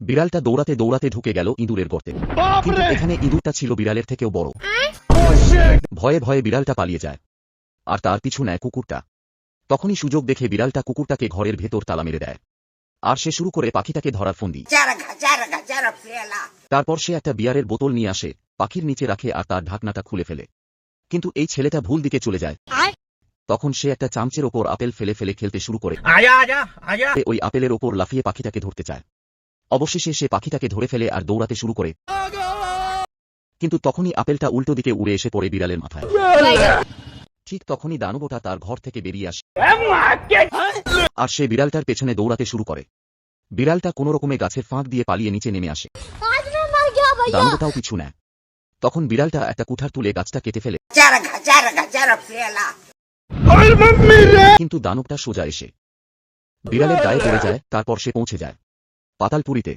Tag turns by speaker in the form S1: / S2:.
S1: বিড়ালটা দৌড়াতে দৌড়াতে ঢুকে গেল ইঁদুরের গর্তে। কিন্তু এখানে ইঁদুরটা ছিল বিড়ালের থেকেও বড়। ভয়ে ভয়ে বিড়ালটা পালিয়ে যায়। আর তার পিছু নেয় কুকুরটা। তখনই সুযোগ দেখে বিড়ালটা কুকুরটাকে ঘরের ভেতর তালা মেরে দেয়। আর সে শুরু করে পাখিটাকে ধরার ফন্দি। তারপর সে একটা বিয়ারের বোতল নিয়ে আসে পাখির নিচে রাখে আর তার ঢাকনাটা খুলে ফেলে। কিন্তু এই ছেলেটা ভুল দিকে চলে যায়। তখন সে একটা চামচের ওপর আপেল ফেলে ফেলে খেলতে শুরু করে। ওই আপেলের ওপর লাফিয়ে পাখিটাকে ধরতে চায়। অবশেষে সে পাখিটাকে ধরে ফেলে আর দৌড়াতে শুরু করে। কিন্তু তখনই আপেলটা উল্টো দিকে উড়ে এসে পড়ে বিড়ালের মাথায়। ঠিক তখনই দানবটা তার ঘর থেকে বেরিয়ে আসে। আর সে বিড়ালটার পেছনে দৌড়াতে শুরু করে। বিড়ালটা কোনো রকমে গাছের ফাঁক দিয়ে পালিয়ে নিচে নেমে আসে। দানবটাও কিছু নেয়। তখন বিড়ালটা একটা কুঠার তুলে গাছটা কেটে ফেলে। কিন্তু দানবটা সোজা এসে। বিড়ালের গায়ে পড়ে যায় তারপর সে পৌঁছে যায়। পাতালপুরীতে।